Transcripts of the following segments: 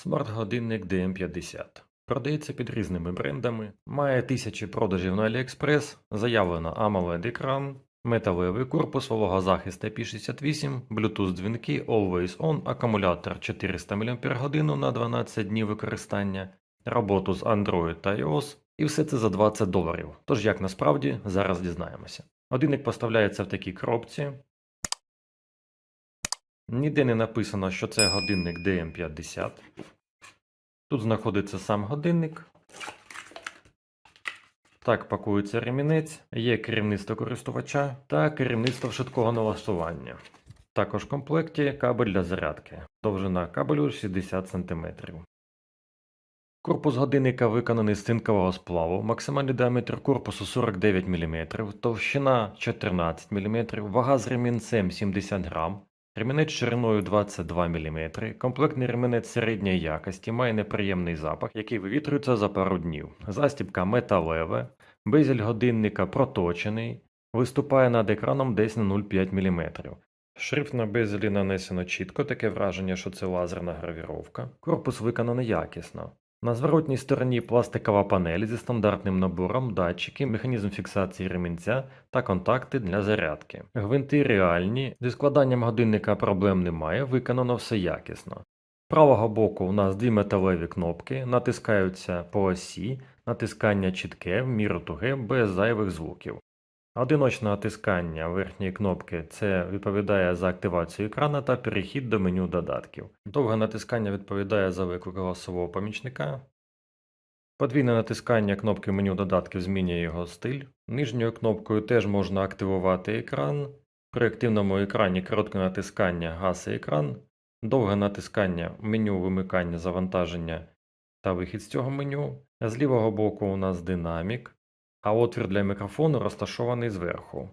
Смарт-годинник DM50. Продається під різними брендами, має тисячі продажів на AliExpress, заявлено AMOLED екран, металевий корпус, вологозахист IP68, Bluetooth дзвінки, Always On, акумулятор 400 мАч на 12 днів використання, роботу з Android та iOS, і все це за 20 доларів. Тож як насправді, зараз дізнаємося. Годинник поставляється в такій коробці. Ніде не написано, що це годинник DM50. Тут знаходиться сам годинник. Так пакується ремінець, є керівництво користувача та керівництво швидкого налаштування. Також в комплекті кабель для зарядки. Довжина кабелю 60 см. Корпус годинника виконаний з цинкового сплаву, максимальний діаметр корпусу 49 мм, товщина 14 мм, вага з ремінцем 70 грам, Ремінець шириною 22 мм, комплектний ремінець середньої якості, має неприємний запах, який вивітрюється за пару днів. Застібка металева, безель годинника проточений, виступає над екраном десь на 0,5 мм. Шрифт на безелі нанесено чітко, таке враження, що це лазерна гравіровка. Корпус виконаний якісно. На зворотній стороні пластикова панель зі стандартним набором, датчики, механізм фіксації ремінця та контакти для зарядки. Гвинти реальні, зі складанням годинника проблем немає, виконано все якісно. З правого боку у нас дві металеві кнопки, натискаються по осі, натискання чітке, в міру туге, без зайвих звуків. Одиночне натискання верхньої кнопки це відповідає за активацію екрана та перехід до меню додатків. Довге натискання відповідає за виклик голосового помічника. Подвійне натискання кнопки меню додатків змінює його стиль. Нижньою кнопкою теж можна активувати екран. При активному екрані коротке натискання гаси екран, довге натискання меню вимикання завантаження та вихід з цього меню. З лівого боку у нас динамік а отвір для мікрофону розташований зверху.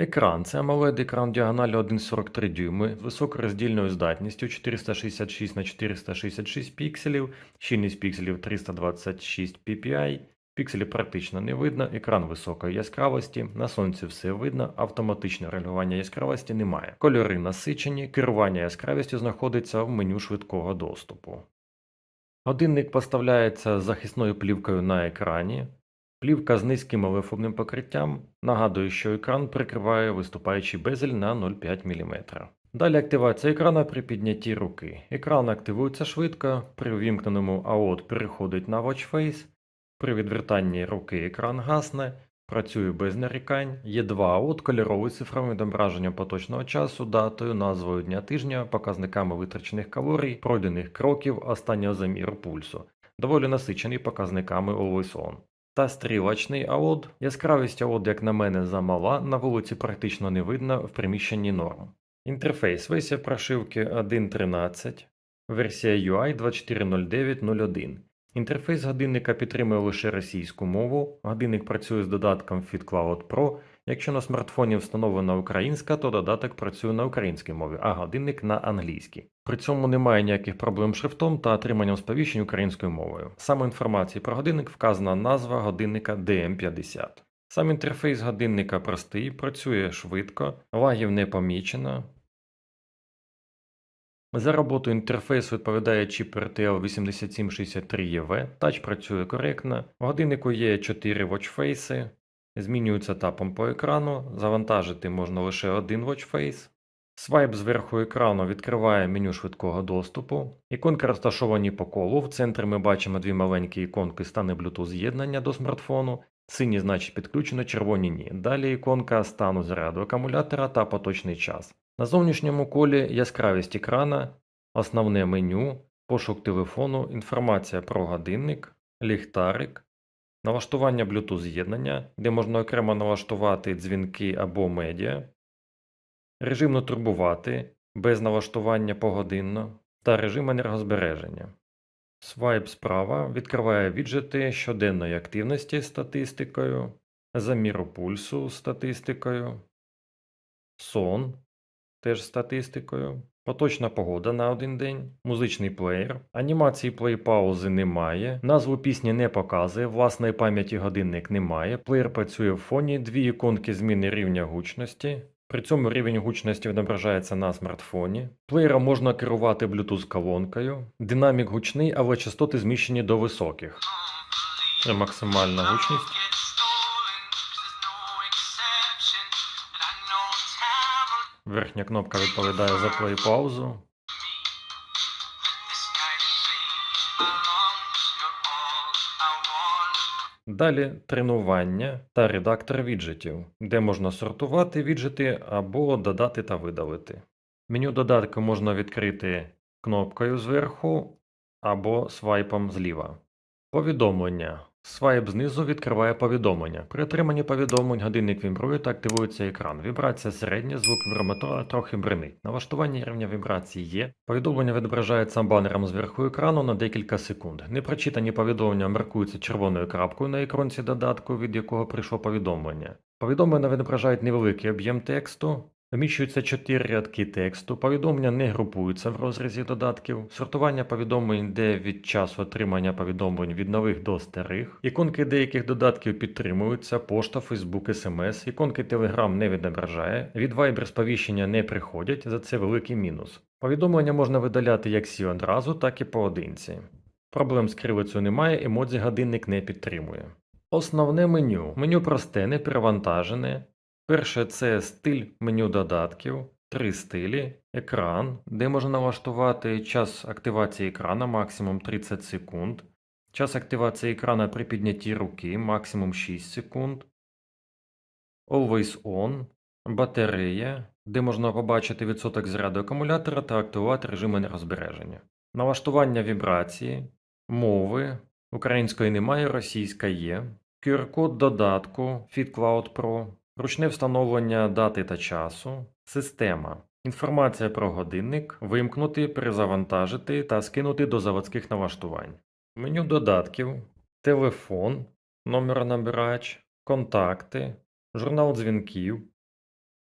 Екран це AMOLED екран діагоналі 1,43 дюйми з високороздільною здатністю 466 на 466 пікселів, щільність пікселів 326 ppi, пікселів практично не видно, екран високої яскравості, на сонці все видно, автоматичне регулювання яскравості немає. Кольори насичені, керування яскравістю знаходиться в меню швидкого доступу. Годинник поставляється захисною плівкою на екрані. Плівка з низьким олефобним покриттям нагадує, що екран прикриває виступаючий безель на 0,5 мм. Далі активація екрана при піднятті руки. Екран активується швидко, при увімкненому AOT переходить на Watch Face, при відвертанні руки екран гасне, працює без нарікань, є два AOT кольоровий цифровим відображенням поточного часу, датою, назвою дня тижня, показниками витрачених калорій, пройдених кроків, останнього заміру пульсу, доволі насичений показниками Always та стрілочний аод. Яскравість аод, як на мене, замала, на вулиці практично не видно в приміщенні норм. Інтерфейс версія прошивки 1.13, версія UI 2409.01. Інтерфейс годинника підтримує лише російську мову, годинник працює з додатком FitCloud Pro. Якщо на смартфоні встановлена українська, то додаток працює на українській мові, а годинник на англійській. При цьому немає ніяких проблем з шрифтом та отриманням сповіщень українською мовою. Саме інформації про годинник вказана назва годинника DM50. Сам інтерфейс годинника простий, працює швидко, лагів не помічено. За роботу інтерфейсу відповідає чіп RTL 8763EV, тач працює коректно, в годиннику є 4 watchface, змінюються тапом по екрану, завантажити можна лише один watchface. Свайп зверху екрану відкриває меню швидкого доступу. Іконки розташовані по колу. В центрі ми бачимо дві маленькі іконки стани Bluetooth з'єднання до смартфону. Сині значить підключено, червоні ні. Далі іконка стану заряду акумулятора та поточний час. На зовнішньому колі яскравість екрана, основне меню, пошук телефону, інформація про годинник, ліхтарик, налаштування Bluetooth з'єднання, де можна окремо налаштувати дзвінки або медіа, режим не турбувати без налаштування погодинно та режим енергозбереження. Свайп справа відкриває віджити щоденної активності статистикою, заміру пульсу з статистикою, сон теж статистикою, поточна погода на один день, музичний плеєр, анімації плей-паузи немає, назву пісні не показує, власної пам'яті годинник немає, плеєр працює в фоні, дві іконки зміни рівня гучності, При цьому рівень гучності відображається на смартфоні. Плеєром можна керувати Bluetooth-колонкою. Динамік гучний, але частоти зміщені до високих. Це максимальна гучність. Верхня кнопка відповідає за плей-паузу. Далі тренування та редактор віджитів, де можна сортувати віджити або додати та видалити. Меню додатку можна відкрити кнопкою зверху або свайпом зліва. Повідомлення. Свайп знизу відкриває повідомлення. При отриманні повідомлень годинник вібрує та активується екран. Вібрація середня, звук вібромотора трохи бренить. Налаштування рівня вібрації є. Повідомлення відображається банером зверху екрану на декілька секунд. Непрочитані повідомлення маркуються червоною крапкою на іконці додатку, від якого прийшло повідомлення. Повідомлення відображають невеликий об'єм тексту. Вміщуються 4 рядки тексту, повідомлення не групуються в розрізі додатків, сортування повідомлень йде від часу отримання повідомлень від нових до старих, іконки деяких додатків підтримуються, пошта, Фейсбук, СМС, іконки Telegram не відображає, від Viber сповіщення не приходять, за це великий мінус. Повідомлення можна видаляти як всі одразу, так і поодинці. Проблем з кривицею немає, емодзі годинник не підтримує. Основне меню. Меню просте, не перевантажене. Перше це стиль меню додатків, три стилі, екран, де можна налаштувати час активації екрана максимум 30 секунд, час активації екрана при піднятті руки максимум 6 секунд, Always On, батарея, де можна побачити відсоток заряду акумулятора та активувати режим енергозбереження, налаштування вібрації, мови, української немає, російська є, QR-код додатку FitCloud Pro, ручне встановлення дати та часу, система, інформація про годинник, вимкнути, перезавантажити та скинути до заводських налаштувань, меню додатків, телефон, номер набирач, контакти, журнал дзвінків,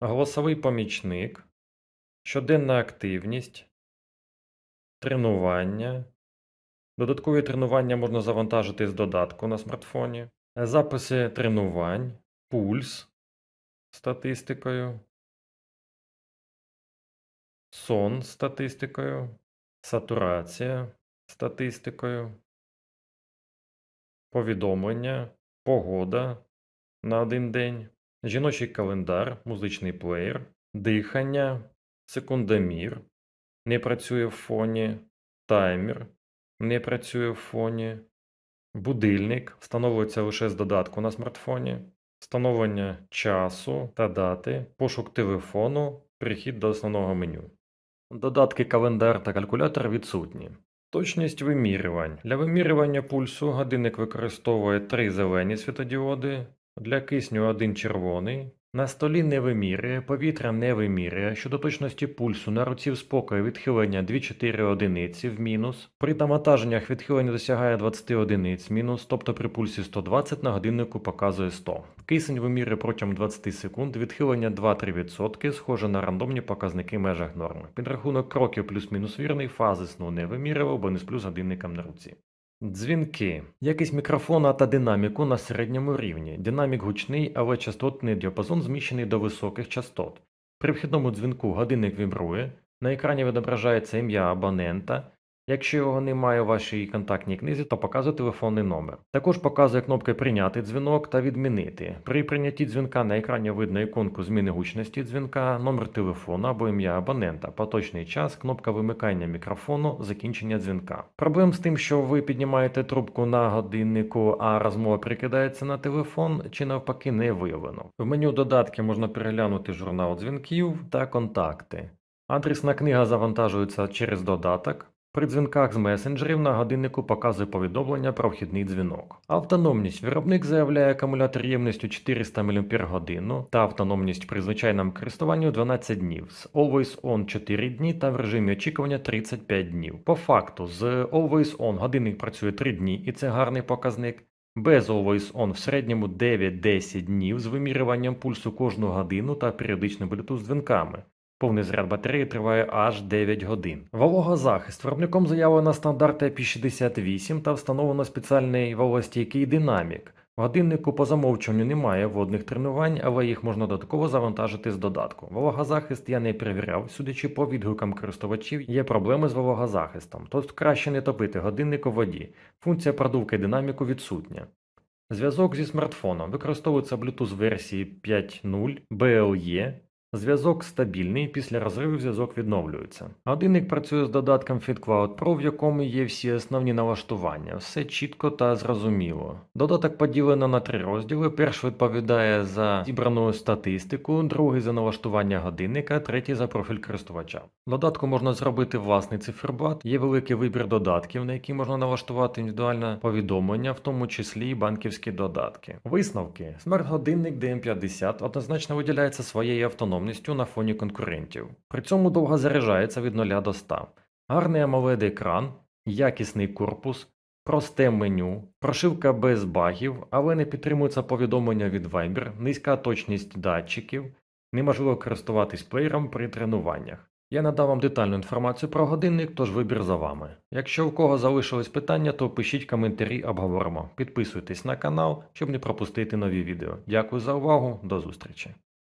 голосовий помічник, щоденна активність, тренування. Додаткові тренування можна завантажити з додатку на смартфоні, записи тренувань, пульс статистикою, сон статистикою, сатурація статистикою, повідомлення, погода на один день, жіночий календар, музичний плеєр, дихання, секундомір, не працює в фоні, таймер, не працює в фоні, будильник. Встановлюється лише з додатку на смартфоні. Встановлення часу та дати, пошук телефону, перехід до основного меню. Додатки календар та калькулятор відсутні. Точність вимірювань. Для вимірювання пульсу годинник використовує три зелені світодіоди, для кисню один червоний. На столі не вимірює, повітря не вимірює. Щодо точності пульсу на руці спокою відхилення 2-4 одиниці в мінус. При навантаженнях відхилення досягає 20 одиниць мінус, тобто при пульсі 120 на годиннику показує 100. Кисень вимірює протягом 20 секунд, відхилення 2-3%, схоже на рандомні показники в межах норми. Підрахунок кроків плюс-мінус вірний, фази сну не вимірював, бо не сплю з годинником на руці. Дзвінки. Якість мікрофона та динаміку на середньому рівні. Динамік гучний, але частотний діапазон зміщений до високих частот. При вхідному дзвінку годинник вібрує, на екрані відображається ім'я абонента. Якщо його немає у вашій контактній книзі, то показує телефонний номер. Також показує кнопки Прийняти дзвінок та відмінити. При прийнятті дзвінка на екрані видно іконку зміни гучності дзвінка, номер телефону або ім'я абонента, поточний час, кнопка вимикання мікрофону, закінчення дзвінка. Проблем з тим, що ви піднімаєте трубку на годиннику, а розмова прикидається на телефон, чи навпаки не виявлено. В меню додатки можна переглянути журнал дзвінків та контакти. Адресна книга завантажується через додаток. При дзвінках з месенджерів на годиннику показує повідомлення про вхідний дзвінок. Автономність. Виробник заявляє акумулятор ємністю 400 мАч та автономність при звичайному користуванні 12 днів, з Always On 4 дні та в режимі очікування 35 днів. По факту, з Always On годинник працює 3 дні і це гарний показник. Без Always On в середньому 9-10 днів з вимірюванням пульсу кожну годину та періодичним Bluetooth дзвінками. Повний заряд батареї триває аж 9 годин. Вологозахист. Виробником заявлено стандарт IP68 та встановлено спеціальний вологостійкий динамік. Годиннику по замовчуванню немає водних тренувань, але їх можна додатково завантажити з додатку. Вологозахист я не перевіряв, судячи по відгукам користувачів, є проблеми з вологозахистом, тож краще не топити годинник у воді. Функція продувки динаміку відсутня. Зв'язок зі смартфоном використовується Bluetooth версії 5.0 BLE. Зв'язок стабільний, після розриву зв'язок відновлюється. Годинник працює з додатком FitCloud Pro, в якому є всі основні налаштування, все чітко та зрозуміло. Додаток поділено на три розділи. Перший відповідає за зібрану статистику, другий за налаштування годинника, третій за профіль користувача. В додатку можна зробити власний циферблат, є великий вибір додатків, на які можна налаштувати індивідуальне повідомлення, в тому числі і банківські додатки. Висновки: смарт-годинник DM50 однозначно виділяється своєю автономністю на фоні конкурентів. При цьому довго заряджається від 0 до 100. Гарний amoled екран, якісний корпус, просте меню, прошивка без багів, але не підтримується повідомлення від Viber, низька точність датчиків, неможливо користуватись плеєром при тренуваннях. Я надав вам детальну інформацію про годинник, тож вибір за вами. Якщо у кого залишились питання, то пишіть коментарі, обговоримо. Підписуйтесь на канал, щоб не пропустити нові відео. Дякую за увагу, до зустрічі.